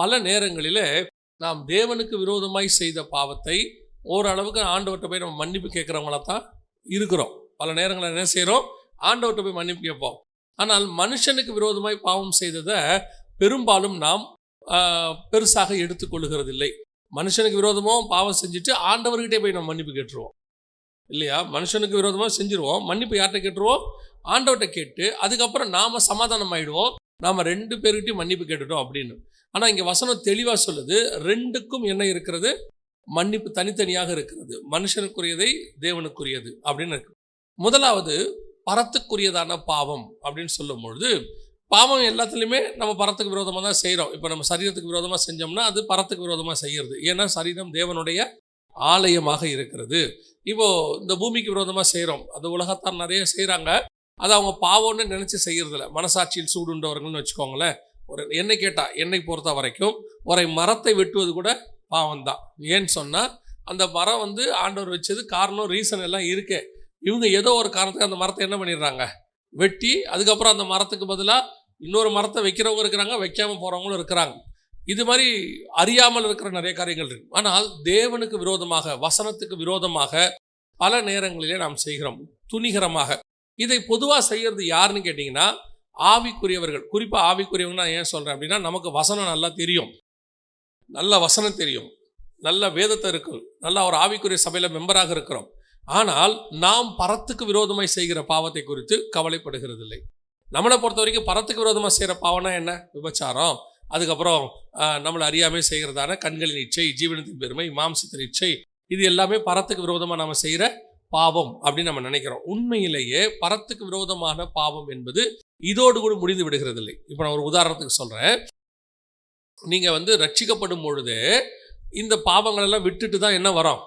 பல நேரங்களில் நாம் தேவனுக்கு விரோதமாய் செய்த பாவத்தை ஓரளவுக்கு ஆண்டவர்கிட்ட போய் நம்ம மன்னிப்பு கேட்குறவங்களா தான் இருக்கிறோம். பல நேரங்களில் என்ன செய்கிறோம் ஆண்டவர்கிட்ட போய் மன்னிப்பு கேட்போம். ஆனால் மனுஷனுக்கு விரோதமாய் பாவம் செய்ததை பெரும்பாலும் நாம் பெருசாக எடுத்துக்கொள்ளுகிறதில்லை மனுஷனுக்கு விரோதமாக பாவம் செஞ்சுட்டு ஆண்டவர்கிட்டே போய் நம்ம மன்னிப்பு கேட்டுருவோம். இல்லையா? மனுஷனுக்கு விரோதமாக செஞ்சிருவோம். மன்னிப்பு யார்கிட்ட கேட்டுருவோம்? ஆண்டவர்கிட்ட கேட்டு அதுக்கப்புறம் நாம் சமாதானம் ஆயிடுவோம் நாம் ரெண்டு பேர்கிட்டையும் மன்னிப்பு கேட்டுட்டோம் அப்படின்னு. ஆனால் இங்கே வசனம் தெளிவாக சொல்லுது ரெண்டுக்கும் என்ன இருக்கிறது? மன்னிப்பு தனித்தனியாக இருக்கிறது. மனுஷனுக்குரியதை தேவனுக்குரியது அப்படின்னு இருக்கு. முதலாவது பரத்துக்குரியதான பாவம் அப்படின்னு சொல்லும் பொழுது பாவம் எல்லாத்துலேயுமே நம்ம பரத்துக்கு விரோதமாக தான் செய்கிறோம் இப்போ நம்ம சரீரத்துக்கு விரோதமாக செஞ்சோம்னா அது பரத்துக்கு விரோதமாக செய்கிறது ஏன்னா சரீரம் தேவனுடைய ஆலயமாக இருக்கிறது. இப்போது இந்த பூமிக்கு விரோதமாக செய்கிறோம் அது உலகத்தார் நிறைய செய்கிறாங்க அது அவங்க பாவம்னு நினச்சி செய்கிறதில்ல மனசாட்சியில் சூடுண்டவர்கள்னு வச்சுக்கோங்களேன். ஒரு என்னை கேட்டால் என்னை பொறுத்த வரைக்கும் ஒரு மரத்தை வெட்டுவது கூட பாவம் தான். ஏன்னு சொன்னால் அந்த மரம் வந்து ஆண்டவர் வச்சது காரணம் ரீசன் எல்லாம் இருக்கு. இவங்க ஏதோ ஒரு காரணத்துக்கு அந்த மரத்தை என்ன பண்ணிடுறாங்க? வெட்டி அதுக்கப்புறம் அந்த மரத்துக்கு பதிலாக இன்னொரு மரத்தை வைக்கிறவங்க இருக்கிறாங்க வைக்காம போகிறவங்களும் இருக்கிறாங்க. இது மாதிரி அறியாமல் இருக்கிற நிறைய காரியங்கள் இருக்கு. ஆனால் தேவனுக்கு விரோதமாக வசனத்துக்கு விரோதமாக பல நேரங்களிலே நாம் செய்கிறோம். துணிகரமாக. இதை பொதுவாக செய்கிறது யாருன்னு கேட்டிங்கன்னா ஆவிக்குரியவர்கள். குறிப்பாக ஆவிக்குரியவங்க நான் ஏன் சொல்கிறேன் அப்படின்னா நமக்கு வசனம் நல்லா தெரியும். நல்ல வசனம் தெரியும். நல்ல வேதத்தை இருக்கும் நல்லா ஒரு ஆவிக்குரிய சபையில் மெம்பராக இருக்கிறோம். ஆனால் நாம் பரத்துக்கு விரோதமாய் செய்கிற பாவத்தை குறித்து கவலைப்படுகிறதில்லை. நம்மளை பொறுத்த வரைக்கும் பரத்துக்கு விரோதமாக செய்கிற பாவம்னா என்ன? விபச்சாரம். அதுக்கப்புறம் நம்மளை அறியாமல் செய்கிறதான கண்களின் இச்சை ஜீவனத்தின் பெருமை மாம்சத்தின் இச்சை இது எல்லாமே பரத்துக்கு விரோதமாக நம்ம செய்கிற பாவம் அப்படின்னு நம்ம நினைக்கிறோம். உண்மையிலேயே பரத்துக்கு விரோதமான பாவம் என்பது இதோடு கூட முடிந்து விடுகிறதில்லை. இப்போ நான் ஒரு உதாரணத்துக்கு சொல்கிறேன் நீங்கள் வந்து ரட்சிக்கப்படும் பொழுது இந்த பாவங்கள் எல்லாம் விட்டுட்டு தான் என்ன வரோம்?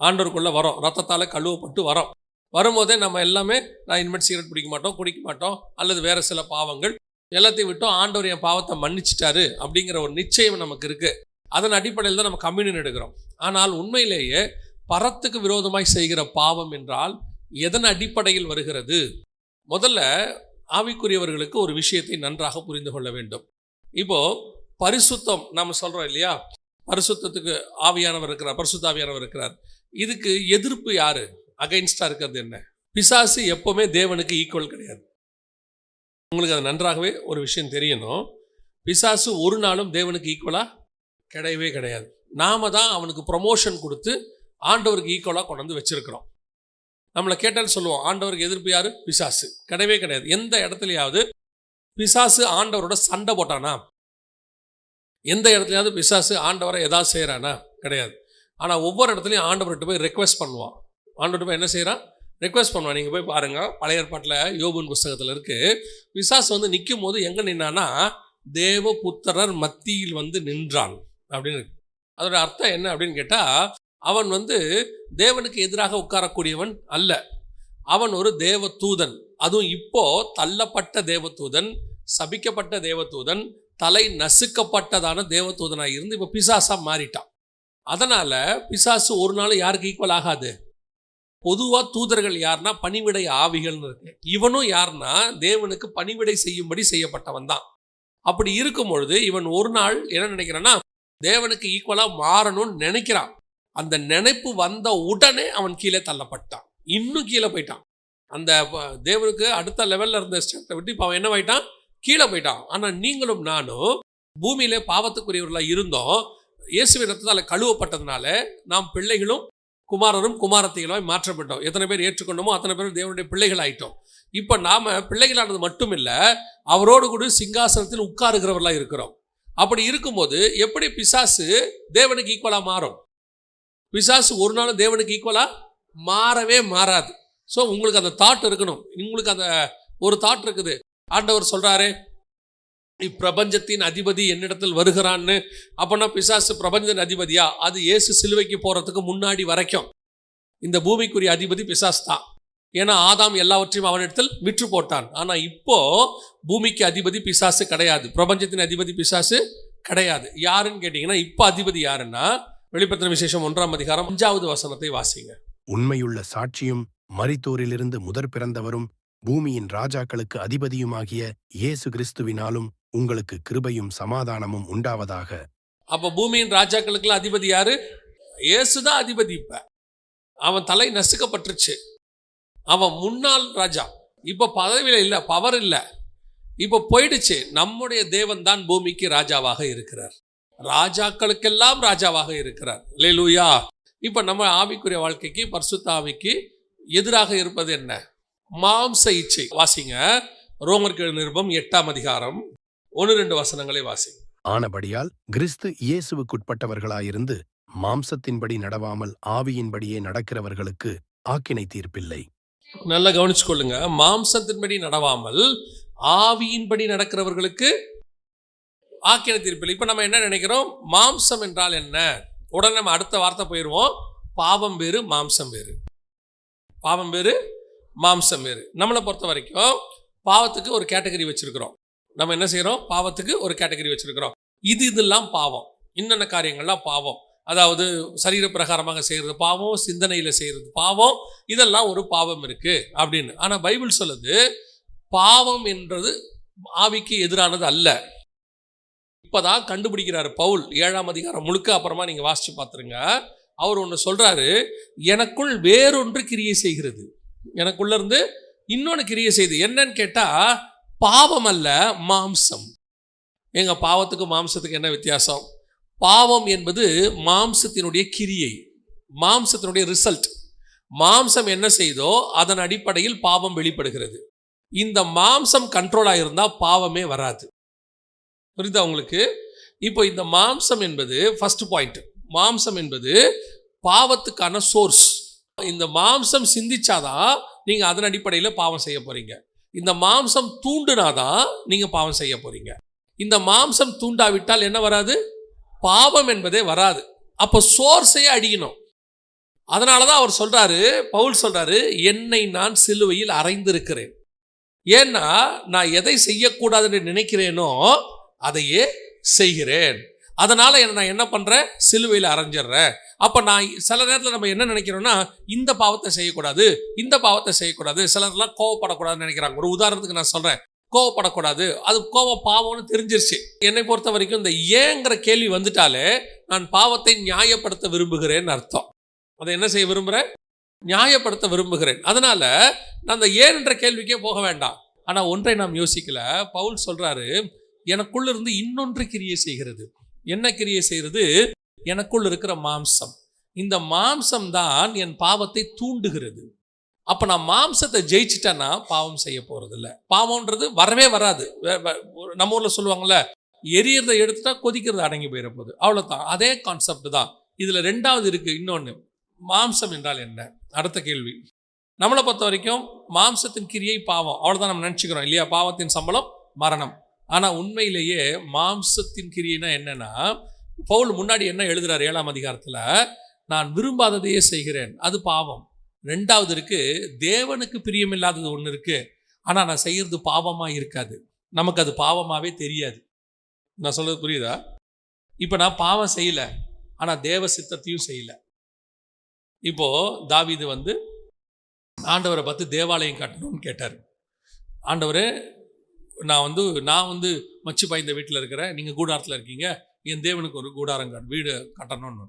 ஆண்டோருக்குள்ளே வரோம். ரத்தத்தால் கழுவப்பட்டு வரோம். வரும்போதே நம்ம எல்லாமே நான் இனிமேல் சிகரெட் பிடிக்க மாட்டோம் குடிக்க மாட்டோம் அல்லது வேறு சில பாவங்கள் எல்லாத்தையும் விட்டோம் ஆண்டவர் என் பாவத்தை மன்னிச்சிட்டாரு அப்படிங்கிற ஒரு நிச்சயம் நமக்கு இருக்குது அதன் அடிப்படையில் தான் நம்ம கம்யூனியன் எடுக்கிறோம். ஆனால் உண்மையிலேயே பரத்துக்கு விரோதமாய் செய்கிற பாவம் என்றால் எதன் அடிப்படையில் வருகிறது? முதல்ல ஆவிக்குரியவர்களுக்கு ஒரு விஷயத்தை நன்றாக புரிந்து கொள்ள வேண்டும். இப்போ பரிசுத்தம் நாம் சொல்றோம் இல்லையா? பரிசுத்தத்துக்கு ஆவியானவர் இருக்கிறார் பரிசுத்த ஆவியானவர் இருக்கிறார். இதுக்கு எதிர்ப்பு யாரு? அகைன்ஸ்டா இருக்கிறது என்ன? பிசாசு எப்பவுமே தேவனுக்கு ஈக்குவல் கிடையாது. உங்களுக்கு அது நன்றாகவே ஒரு விஷயம் தெரியணும். பிசாசு ஒரு நாளும் தேவனுக்கு ஈக்குவலா கிடையவே கிடையாது. நாம தான் அவனுக்கு ப்ரொமோஷன் கொடுத்து ஆண்டவருக்கு ஈக்குவலாக கொண்டு வந்து வச்சிருக்கிறோம். நம்மளை கேட்டாலும் சொல்லுவோம் ஆண்டவருக்கு எதிர்ப்பு யார்? பிசாசு. கிடையவே கிடையாது. எந்த இடத்துலையாவது பிசாசு ஆண்டவரோட சண்டை போட்டானா? எந்த இடத்துலையாவது பிசாசு ஆண்டவரை எதாவது செய்கிறானா கிடையாது. ஆனால் ஒவ்வொரு இடத்துலையும் ஆண்டவர்கிட்ட போய் ரெக்வஸ்ட் பண்ணுவான். ஆண்டவர்கிட்ட போய் என்ன செய்கிறான் ரெக்வெஸ்ட் பண்ணுவான். நீங்கள் போய் பாருங்கள் பழைய ஏற்பாட்டில் யோபுன் புஸ்தகத்தில் இருக்குது பிசாசு வந்து நிற்கும் போது எங்கே நின்னானா தேவ புத்திரர் மத்தியில் வந்து நின்றான். அப்படின்னு இருக்கு. அதோட அர்த்தம் என்ன அப்படின்னு கேட்டால் அவன் வந்து தேவனுக்கு எதிராக உட்காரக்கூடியவன் அல்ல. அவன் ஒரு தேவ தூதன் அதுவும் இப்போ தள்ளப்பட்ட தேவதூதன் சபிக்கப்பட்ட தேவதூதன் தலை நசுக்கப்பட்டதான தேவதூதனாக இருந்து இப்போ பிசாசா மாறிட்டான். அதனால பிசாசு ஒரு நாள் யாருக்கு ஈக்குவல் ஆகாது? பொதுவாக தூதர்கள் யாருன்னா பணிவிடை ஆவிகள்னு இருக்கு. இவனும் யாருன்னா தேவனுக்கு பணிவிடை செய்யும்படி செய்யப்பட்டவன் தான். அப்படி இருக்கும் பொழுது இவன் ஒரு நாள் என்ன நினைக்கிறான்னா தேவனுக்கு ஈக்குவலாக மாறணும்னு நினைக்கிறான். அந்த நினைப்பு வந்த உடனே அவன் கீழே தள்ளப்பட்டான். இன்னும் கீழே போயிட்டான். அந்த தேவருக்கு தேவனுக்கு அடுத்த லெவலில் இருந்த ஸ்டேட்டை விட்டு இப்போ அவன் என்ன ஆயிட்டான்? கீழே போயிட்டான். ஆனால் நீங்களும் நானும் பூமியிலே பாவத்துக்குரியவர்களாக இருந்தோம். இயேசுவின் ரத்தத்தால் கழுவப்பட்டதுனால நாம் பிள்ளைகளும் குமாரரும் குமாரத்திகளாய் மாற்றப்பட்டோம். எத்தனை பேர் ஏற்றுக்கொண்டோமோ அத்தனை பேர் தேவனுடைய பிள்ளைகள் ஆயிட்டோம் இப்போ நாம் பிள்ளைகளானது மட்டும் இல்லை அவரோடு கூட சிங்காசனத்தில் உட்காருகிறவர்களாக இருக்கிறோம். அப்படி இருக்கும்போது எப்படி பிசாசு தேவனுக்கு ஈக்குவலாக மாறும்? பிசாசு ஒரு நாள் தேவனுக்கு ஈக்குவலாக மாறவே மாறாது. ஸோ உங்களுக்கு அந்த தாட் இருக்கணும். உங்களுக்கு அந்த ஒரு தாட் இருக்குது. ஆண்டவர் சொல்கிறாரு இப்பிரபஞ்சத்தின் அதிபதி என்னிடத்தில் வருகிறான்னு. அப்போனா பிசாசு பிரபஞ்சத்தின் அதிபதியா? அது இயேசு சிலுவைக்கு போகிறதுக்கு முன்னாடி வரைக்கும். இந்த பூமிக்குரிய அதிபதி பிசாஸ் தான். ஏன்னா ஆதாம் எல்லாவற்றையும் அவனிடத்தில் விற்று போட்டான். ஆனால் இப்போ பூமிக்கு அதிபதி பிசாசு கிடையாது. பிரபஞ்சத்தின் அதிபதி பிசாசு கிடையாது. யாருன்னு கேட்டிங்கன்னா இப்போ அதிபதி யாருன்னா வெளிப்படுத்தின விசேஷம் ஒன்றாம் அதிகாரம் அஞ்சாவது வசனத்தை வாசிங்க. உண்மையுள்ள சாட்சியும் மரித்தோரிலிருந்து முதற் பிறந்தவரும் பூமியின் ராஜாக்களுக்கு அதிபதியுமாகிய இயேசு கிறிஸ்துவினாலும் உங்களுக்கு கிருபையும் சமாதானமும் உண்டாவதாக. அப்ப பூமியின் ராஜாக்களுக்கெல்லாம் அதிபதி யாரு? இயேசுதான் அதிபதி இப்ப. அவன் தலை நசுக்கப்பட்டுருச்சு. அவன் முன்னாள் ராஜா. இப்ப பதவியில இல்ல பவர் இல்ல. இப்ப போயிடுச்சு. நம்முடைய தேவன் தான் பூமிக்கு ராஜாவாக இருக்கிறார். ராஜாக்களுக்கெல்லாம் ராஜாவாக இருக்கிறார். லேலூயா இப்ப நம்ம ஆவிக்குரிய வாழ்க்கைக்கு பரிசுத்த ஆவிக்கு எதிராக இருப்பது என்ன? மாம்ச இச்சை. வாசிங்க. ரோமர்கள் நிருபம் எட்டாம் அதிகாரம். ஒன்று ரெண்டு வசனங்களை வாசிங்க. ஆனபடியால் கிறிஸ்து இயேசுவுக்குட்பட்டவர்களாயிருந்து மாம்சத்தின்படி நடவாமல் ஆவியின்படியே நடக்கிறவர்களுக்கு ஆக்கினை தீர்ப்பில்லை. நல்லா கவனிச்சுக்கொள்ளுங்க. மாம்சத்தின்படி நடவாமல் ஆவியின்படி நடக்கிறவர்களுக்கு ஆக்கின தீர்ப்பில். இப்போ நம்ம என்ன நினைக்கிறோம்? மாம்சம் என்றால் என்ன? உடனே நம்ம அடுத்த வார்த்தை போயிடுவோம். பாவம் வேறு மாம்சம் வேறு. பாவம் வேறு மாம்சம் வேறு. நம்மளை பொறுத்த வரைக்கும் பாவத்துக்கு ஒரு கேட்டகரி வச்சுருக்கிறோம். நம்ம என்ன செய்கிறோம் பாவத்துக்கு ஒரு கேட்டகரி வச்சுருக்கிறோம். இது இதெல்லாம் பாவம். இன்னென்ன காரியங்கள்லாம் பாவம். அதாவது சரீர பிரகாரமாக செய்கிறது பாவம் சிந்தனையில் செய்கிறது பாவம். இதெல்லாம் ஒரு பாவம் இருக்குது அப்படின்னு. ஆனால் பைபிள் சொல்லுது பாவம் என்றது ஆவிக்கு எதிரானது அல்ல. இப்போதான் கண்டுபிடிக்கிறாரு பவுல் ஏழாம் அதிகாரம் முழுக்க. அப்புறமா நீங்கள் வாசித்து பார்த்துருங்க அவர் ஒன்று சொல்கிறாரு எனக்குள் வேறொன்று கிரியை செய்கிறது. எனக்குள்ளேருந்து இன்னொன்று கிரியை செய்து. என்னன்னு கேட்டால் பாவம் அல்ல மாம்சம். எங்கள் பாவத்துக்கு மாம்சத்துக்கு என்ன வித்தியாசம்? பாவம் என்பது மாம்சத்தினுடைய கிரியை மாம்சத்தினுடைய ரிசல்ட். மாம்சம் என்ன செய்தோ அதன் அடிப்படையில் பாவம் வெளிப்படுகிறது. இந்த மாம்சம் கண்ட்ரோல் இருந்தால் பாவமே வராது. புரியுதா உங்களுக்கு? இப்போ இந்த மாம்சம் என்பது ஃபஸ்ட் பாயிண்ட் மாம்சம் என்பது பாவத்துக்கான சோர்ஸ் இந்த மாம்சம் சிந்திச்சாதான் நீங்கள் அதன் அடிப்படையில் பாவம் செய்ய போகிறீங்க இந்த மாம்சம் தூண்டுனாதான் நீங்கள் பாவம் செய்ய போகிறீங்க இந்த மாம்சம் தூண்டாவிட்டால் என்ன வராது? பாவம் என்பதே வராது. அப்போ சோர்ஸையே அடிக்கணும். அதனால தான் அவர் சொல்கிறாரு பவுல் சொல்கிறாரு என்னை நான் சிலுவையில் அறைந்திருக்கிறேன். ஏன்னா நான் எதை செய்யக்கூடாதுன்னு நினைக்கிறேனோ அதையே செய்கிறேன். அதனால் நான் என்ன பண்ணுறேன் சிலுவையில் அரைஞ்சிடுறேன் அப்போ நான் சில நேரத்தில் நம்ம என்ன நினைக்கிறோன்னா இந்த பாவத்தை செய்யக்கூடாது இந்த பாவத்தை செய்யக்கூடாது. சில நேரம்லாம் கோவப்படக்கூடாதுன்னு நினைக்கிறாங்க. ஒரு உதாரணத்துக்கு நான் சொல்கிறேன் கோவப்படக்கூடாது. அது கோவம் பாவம்னு தெரிஞ்சிருச்சு. என்னை பொறுத்த வரைக்கும் இந்த ஏங்கிற கேள்வி வந்துட்டாலே நான் பாவத்தை நியாயப்படுத்த விரும்புகிறேன்னு அர்த்தம். அதை என்ன செய்ய விரும்புகிறேன் நியாயப்படுத்த விரும்புகிறேன். அதனால நான் அந்த ஏன் என்ற கேள்விக்கே போக வேண்டாம். ஆனால் ஒன்றை நாம் யோசிக்கல. பவுல் சொல்கிறாரு எனக்குள்ள இருந்து இன்னொன்று கிரியை செய்கிறது. என்ன கிரியை செய்கிறது? எனக்குள் இருக்கிற மாம்சம். இந்த மாம்சம் தான் என் பாவத்தை தூண்டுகிறது. அப்போ நான் மாம்சத்தை ஜெயிச்சிட்டேன்னா பாவம் செய்ய போகிறதில்ல பாவம்ன்றது வரவே வராது. வே- ஒரு- நம்ம ஊரில் சொல்லுவாங்கள்ல எரியறதை எடுத்துட்டா கொதிக்கிறது அடங்கி போயிட போகுது. அவ்வளோதான் அதே கான்செப்ட் தான். இதில் ரெண்டாவது இருக்குது இன்னொன்று மாம்சம் என்றால் என்ன? அடுத்த கேள்வி. நம்மளை பொறுத்த வரைக்கும் மாம்சத்தின் கிரியை பாவம். அவ்வளோதான் நம்ம நினச்சிக்கிறோம் இல்லையா? பாவத்தின் சம்பளம் மரணம். ஆனால் உண்மையிலேயே மாம்சத்தின் கிரியைனா என்னன்னா பவுல் முன்னாடி என்ன எழுதுறாரு ஏழாம் அதிகாரத்தில்? நான் விரும்பாததையே செய்கிறேன். அது பாவம். ரெண்டாவது இருக்கு தேவனுக்கு பிரியமில்லாதது ஒன்று இருக்கு. ஆனால் நான் செய்கிறது பாவமாக இருக்காது. நமக்கு அது பாவமாகவே தெரியாது. நான் சொல்றது புரியுதா? இப்போ நான் பாவம் செய்யலை ஆனால் தேவ சித்தத்தையும் செய்யல. இப்போது தாவிது வந்து ஆண்டவரை பார்த்து தேவாலயம் கட்டணும்னு கேட்டார். ஆண்டவரே நான் வந்து நான் வந்து மச்சு பாய்ந்த வீட்டில் இருக்கிறேன் நீங்கள் கூடாரத்தில் இருக்கீங்க என் தேவனுக்கு ஒரு கூடாரம் வீடு கட்டணும்னு.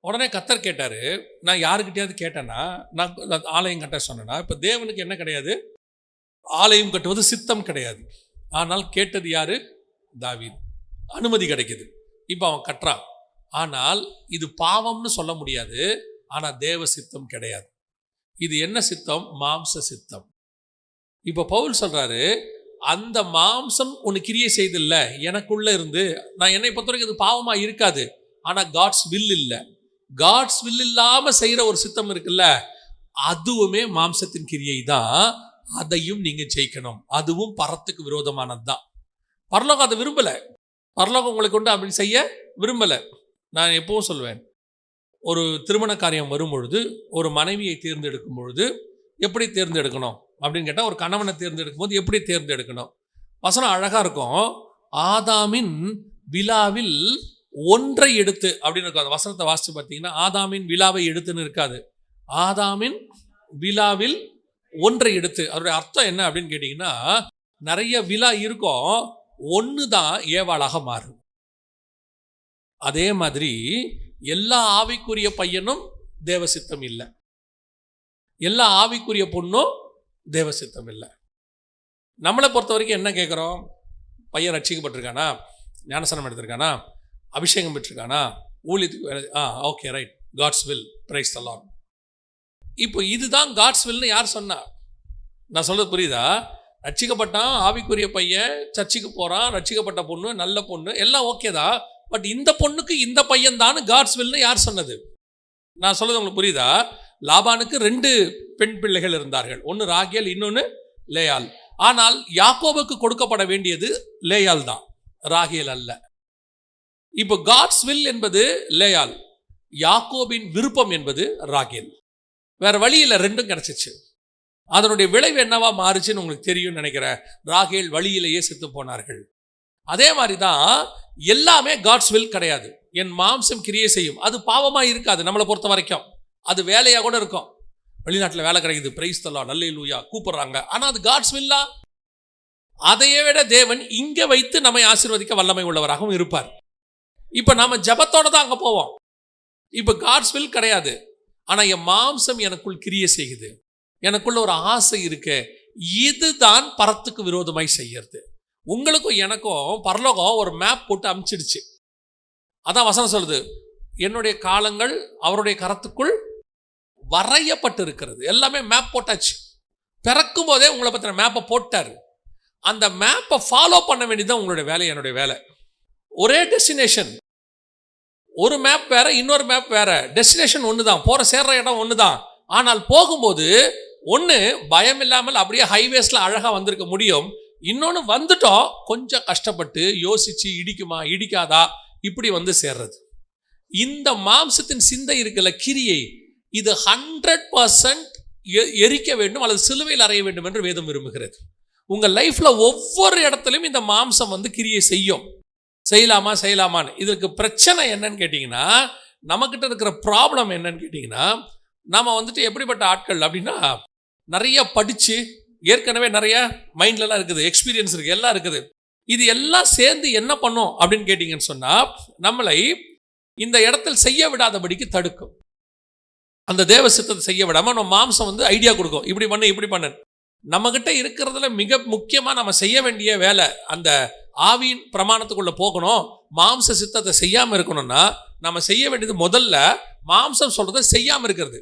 உடனே கத்தர் கேட்டார் நான் யாருக்கிட்டையாவது கேட்டேன்னா நான் ஆலயம் கட்ட சொன்னேன்னா இப்போ தேவனுக்கு என்ன கிடையாது? ஆலயம் கட்டுவது சித்தம் கிடையாது. ஆனால் கேட்டது யார்? தாவீது. அனுமதி கிடைக்குது. இப்போ அவன் கட்டுறான். ஆனால் இது பாவம்னு சொல்ல முடியாது ஆனால் தேவ சித்தம் கிடையாது. இது என்ன சித்தம்? மாம்ச சித்தம். இப்போ பவுல் சொல்கிறாரு அந்த மாம்சம் ஒன்று கிரியை செய்தில்ல. எனக்குள்ள இருந்து நான் என்னை பொறுத்த வரைக்கும் இது பாவமா இருக்காது. ஆனா காட்ஸ் வில் இல்லை. காட்ஸ் வில் இல்லாம செய்யற ஒரு சித்தம் இருக்குல்ல அதுவுமே மாம்சத்தின் கிரியை தான். அதையும் நீங்க ஜெயிக்கணும். அதுவும் பரத்துக்கு விரோதமானது தான் பரலோகம் அதை விரும்பல. பரலோகம் உங்களை கொண்டு அப்படி செய்ய விரும்பல. நான் எப்பவும் சொல்வேன் ஒரு திருமண காரியம் வரும் பொழுது ஒரு மனைவியை தேர்ந்தெடுக்கும் பொழுது எப்படி தேர்ந்தெடுக்கணும்? அப்படின்னு கேட்டால் ஒரு கணவனை தேர்ந்தெடுக்கும் போது எப்படி தேர்ந்தெடுக்கணும்? வசனம் அழகாக இருக்கும். ஆதாமின் விழாவில் ஒன்றை எடுத்து அப்படின்னு இருக்கும். அந்த வசனத்தை வாசித்து பார்த்தீங்கன்னா ஆதாமின் விழாவை எடுத்துன்னு இருக்காது. ஆதாமின் விழாவில் ஒன்றை எடுத்து அதோடைய அர்த்தம் என்ன அப்படின்னு கேட்டிங்கன்னா நிறைய விழா இருக்கும். ஒன்று தான் ஏவாளாக மாறும். அதே மாதிரி எல்லா ஆவிக்குரிய பையனும் தேவசித்தம் இல்லை. எல்லா ஆவிக்குரிய பொண்ணும் தேவசித்தம் இல்லை. நம்மளை பொறுத்த வரைக்கும் என்ன கேட்குறோம்? பையன் ரட்சிக்கப்பட்டிருக்கானா? ஞானசனம் எடுத்திருக்கானா? அபிஷேகம் பெற்றிருக்கானா? ஊழியத்துக்கு வேலை ஆ okay right God's will praise தலான் இப்போ இதுதான் காட்ஸ் வில்னு யார் சொன்னா? நான் சொல்கிறது புரியுதா? ரட்சிக்கப்பட்டான் ஆவிக்குரிய பையன் சர்ச்சுக்கு போகிறான் ரட்சிக்கப்பட்ட பொண்ணு நல்ல பொண்ணு எல்லாம் ஓகே தான். பட் இந்த பொண்ணுக்கு இந்த பையன் தான் காட்ஸ் வில்னு யார் சொன்னது? நான் சொல்கிறது உங்களுக்கு புரியுதா? லாபானுக்கு ரெண்டு பெண் பிள்ளைகள் இருந்தார்கள். ஒன்று ராகேல் இன்னொன்று லேயால் ஆனால் யாக்கோபுக்கு கொடுக்கப்பட வேண்டியது லேயால் தான். ராகேல் அல்ல. இப்போ காட்ஸ் வில் என்பது லேயால் யாக்கோபின் விருப்பம் என்பது ராகேல். வேற வழியில் ரெண்டும் கிடைச்சிச்சு. அதனுடைய விளைவு என்னவா மாறுச்சுன்னு உங்களுக்கு தெரியும்னு நினைக்கிறேன். ராகேல் வழியிலேயே செத்து போனார்கள். அதே மாதிரி தான் எல்லாமே காட்ஸ் வில் கிடையாது. என் மாம்சம் கிரியே செய்யும். அது பாவமாக இருக்காது நம்மளை பொறுத்த வரைக்கும் அது வேலையாக கூட இருக்கும். வெளிநாட்டில் வேலை கிடைக்குது. பிரைஸ் தலாம் நல்ல லூயா கூப்பிடுறாங்க. ஆனால் அது காட்ஸ் வில்லா அதையே விட தேவன் இங்கே வைத்து நம்மை ஆசீர்வதிக்க வல்லமை உள்ளவராகவும் இருப்பார். இப்போ நாம் ஜபத்தோட தான் அங்கே போவோம். இப்போ காட்ஸ் வில் கிடையாது. ஆனால் என் மாம்சம் எனக்குள் கிரிய செய்யுது. எனக்குள்ள ஒரு ஆசை இருக்கு. இதுதான் பரத்துக்கு விரோதமாய் செய்யறது. உங்களுக்கும் எனக்கும் பரலோகம் ஒரு மேப் போட்டு அமுச்சிடுச்சு. அதான் வசனம் சொல்லுது. என்னுடைய காலங்கள் அவருடைய கரத்துக்குள் வரையப்பட்டு இருக்கிறது எல்லாமே மேப் போட்டாச்சு. பிறக்கும் போதே உங்களை பற்றின மேப்பை போட்டார். அந்த மேப்பை ஃபாலோ பண்ண வேண்டியதுதான் உங்களுடைய வேலை என்னுடைய வேலை. ஒரே டெஸ்டினேஷன் ஒரு மேப் வேற இன்னொரு மேப் வேற. டெஸ்டினேஷன் ஒன்று தான் போகிற சேர்ற இடம் ஒன்று தான் ஆனால் போகும்போது ஒன்று பயம் இல்லாமல் அப்படியே ஹைவேஸில் அழகாக வந்திருக்க முடியும். இன்னொன்று வந்துட்டோம். கொஞ்சம் கஷ்டப்பட்டு யோசிச்சு இடிக்குமா இடிக்காதா? இப்படி வந்து சேர்றது. இந்த மாம்சத்தின் சிந்தை இருக்கல கிரியை. இது ஹண்ட்ரட் பர்சன்ட் எரிக்க வேண்டும் அல்லது சிலுவையில் அறைய வேண்டும் என்று வேதம் விரும்புகிறது. உங்கள் லைஃப்பில் ஒவ்வொரு இடத்துலையும் இந்த மாம்சம் வந்து கிரியை செய்யும். செய்யலாமா செய்யலாமான்னு. இதுக்கு பிரச்சனை என்னன்னு கேட்டிங்கன்னா நம்மக்கிட்ட இருக்கிற ப்ராப்ளம் என்னன்னு கேட்டிங்கன்னா நம்ம வந்துட்டு எப்படிப்பட்ட ஆட்கள் அப்படின்னா நிறைய படித்து ஏற்கனவே நிறைய மைண்ட்லலாம் இருக்குது எக்ஸ்பீரியன்ஸ் இருக்குது எல்லாம் இருக்குது. இது எல்லாம் சேர்ந்து என்ன பண்ணும் அப்படின்னு கேட்டிங்கன்னு சொன்னால் நம்மளை இந்த இடத்தில் செய்ய விடாதபடிக்கு தடுக்கும். அந்த தேவ சித்தத்தை செய்ய விடாமல் நம்ம மாம்சம் வந்து ஐடியா கொடுக்கும். இப்படி பண்ணு இப்படி பண்ணு. நம்மக்கிட்ட இருக்கிறதுல மிக முக்கியமாக நம்ம செய்ய வேண்டிய வேலை அந்த ஆவியின் பிரமாணத்துக்குள்ளே போகணும். மாம்ச சித்தத்தை செய்யாமல் இருக்கணும்னா நம்ம செய்ய வேண்டியது முதல்ல மாம்சம் சொல்கிறத செய்யாமல் இருக்கிறது.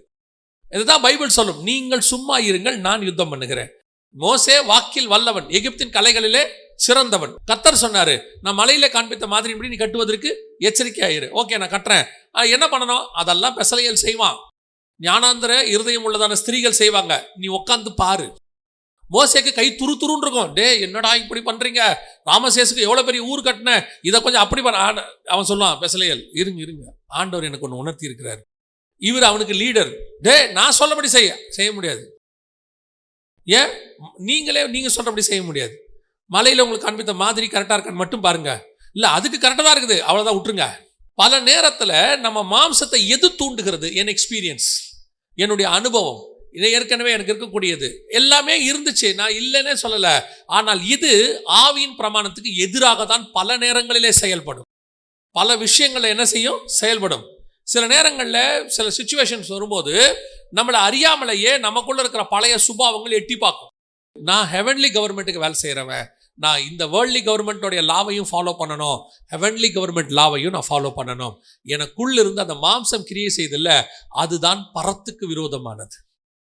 இதுதான் பைபிள் சொல்லும். நீங்கள் சும்மா இருங்கள் நான் யுத்தம் பண்ணுகிறேன். மோசே வாக்கில் வல்லவன் எகிப்தின் கலைகளிலே சிறந்தவன். கத்தர் சொன்னாரு நான் மலையில காண்பித்த மாதிரி இப்படி நீ கட்டுவதற்கு எச்சரிக்கையாயிரு. ஓகே நான் கட்டுறேன். என்ன பண்ணணும்? அதெல்லாம் பெசலையல் செய்வான். ஞானாந்திர இருதயம் உள்ளதான ஸ்திரீகள் செய்வாங்க. நீ உட்காந்து பாரு. மோசேக்கு கை துரு துருன்னு இருக்கும். டே என்னடா இப்படி பண்றீங்க? ராமசேசுக்கு எவ்வளோ பெரிய ஊர் கட்டின? இதை கொஞ்சம் அப்படி பண்ண அவன் சொல்லுவான் பெசலையல் இருங்க இருங்க. ஆண்டவர் எனக்கு ஒன்று உணர்த்தி இருக்கிறார் இவர் அவனுக்கு லீடர் டே நான் சொல்லபடி செய்ய. செய்ய முடியாது. ஏன்? நீங்களே நீங்கள் சொல்றபடி செய்ய முடியாது. மலையில் உங்களுக்கு காண்பித்த மாதிரி கரெக்டாக இருக்கான்னு மட்டும் பாருங்க. இல்லை அதுக்கு கரெக்டாக தான் இருக்குது. அவ்வளோதான் விட்டுருங்க. பல நேரத்தில் நம்ம மாம்சத்தை எது தூண்டுகிறது? என் எக்ஸ்பீரியன்ஸ் என்னுடைய அனுபவம். இது ஏற்கனவே எனக்கு இருக்கக்கூடியது. எல்லாமே இருந்துச்சு. நான் இல்லைன்னே சொல்லலை. ஆனால் இது ஆவியின் பிரமாணத்துக்கு எதிராக தான் பல நேரங்களிலே செயல்படும். பல விஷயங்களில் என்ன செய்யும்? செயல்படும். சில நேரங்களில் சில சுச்சுவேஷன்ஸ் வரும்போது நம்மளை அறியாமலேயே நமக்குள்ள இருக்கிற பழைய சுபாவங்கள் எட்டி பார்க்கும். நான் ஹெவன்லி கவர்மெண்ட்டுக்கு வேலை செய்கிறவன் நான் இந்த வேர்ல்ட்லி கவர்மெண்ட்டோடைய லாவையும் ஃபாலோ பண்ணணும். ஹெவன்லி கவர்மெண்ட் லாவையும் நான் ஃபாலோ பண்ணணும். எனக்குள்ள இருந்து அந்த மாம்சம் கிரியை செய்தில்ல அதுதான் பரத்துக்கு விரோதமானது.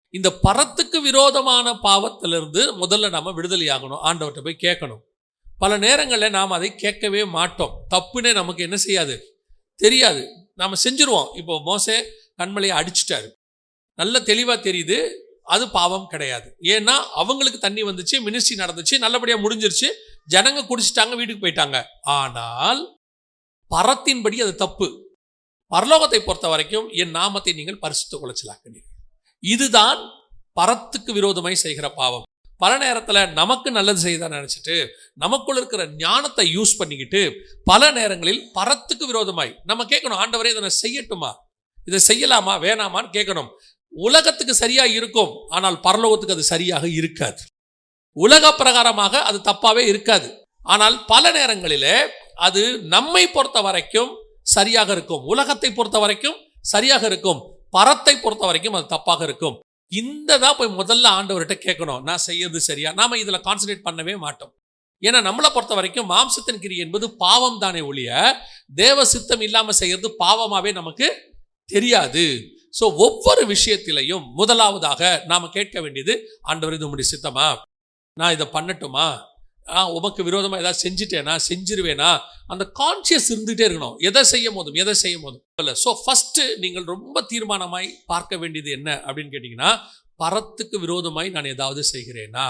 இந்த பரத்துக்கு விரோதமான பாவத்திலிருந்து முதல்ல நம்ம விடுதலையாகணும். ஆண்டவர்கிட்ட போய் கேட்கணும். பல நேரங்களில் நாம் அதை கேட்கவே மாட்டோம். தப்புனே நமக்கு என்ன செய்யாது? தெரியாது. நாம் செஞ்சுருவோம். இப்போ மோசே கண்மலையை அடிச்சிட்டாரு. நல்ல தெளிவாக தெரியுது. அது பாவம் கிடையாது. ஏன்னா அவங்களுக்கு தண்ணி வந்துச்சு மினிஸ்ட்ரி நடந்துச்சு நல்லபடியாக முடிஞ்சிருச்சு ஜனங்க குடிச்சிட்டாங்க வீட்டுக்கு போயிட்டாங்க. ஆனால் பரத்தின்படி அது தப்பு. பரலோகத்தை பொறுத்த வரைக்கும் என் நாமத்தை நீங்கள் பரிசுத்த குலைச்சலாக்கினீர்கள். இதுதான் பரத்துக்கு விரோதமாய் செய்கிற பாவம். பல நேரத்தில் நமக்கு நல்லது செய்தா நினச்சிட்டு நமக்குள்ள இருக்கிற ஞானத்தை யூஸ் பண்ணிக்கிட்டு பல நேரங்களில் பரத்துக்கு விரோதமாய் நம்ம கேட்கணும் ஆண்டவரே இதை நான் செய்யட்டுமா? இதை செய்யலாமா? வேணாமான்னு கேட்கணும். உலகத்துக்கு சரியா இருக்கும் ஆனால் பரலோகத்துக்கு அது சரியாக இருக்காது. உலக பிரகாரமாக அது தப்பாவே இருக்காது. ஆனால் பல நேரங்களிலே அது நம்மை பொறுத்த வரைக்கும் சரியாக இருக்கும் உலகத்தை பொறுத்த வரைக்கும் சரியாக இருக்கும் பரத்தை பொறுத்த வரைக்கும் அது தப்பாக இருக்கும். இந்த தான் போய் முதல்ல ஆண்டவர்கிட்ட கேட்கணும் நான் செய்யறது சரியா? நாம இதுல கான்சன்ட்ரேட் பண்ணவே மாட்டோம். ஏன்னா நம்மளை பொறுத்த வரைக்கும் மாம்சத்தின் கிரி என்பது பாவம் தானே ஒழிய தேவ சித்தம் இல்லாம செய்யறது பாவமாவே நமக்கு தெரியாது. ஸோ ஒவ்வொரு விஷயத்திலையும் முதலாவதாக நாம் கேட்க வேண்டியது ஆண்டவர் இது உங்களுடைய சித்தமா? நான் இதை பண்ணட்டுமா? ஆ உமக்கு விரோதமாக ஏதாவது செஞ்சுட்டேனா? செஞ்சிருவேனா? அந்த கான்சியஸ் இருந்துகிட்டே இருக்கணும். எதை செய்யும் போதும் எதை செய்யும் போதும். இல்லை ஸோ ஃபஸ்ட்டு நீங்கள் ரொம்ப தீர்மானமாய் பார்க்க வேண்டியது என்ன அப்படின்னு கேட்டிங்கன்னா பரத்துக்கு விரோதமாய் நான் ஏதாவது செய்கிறேனா?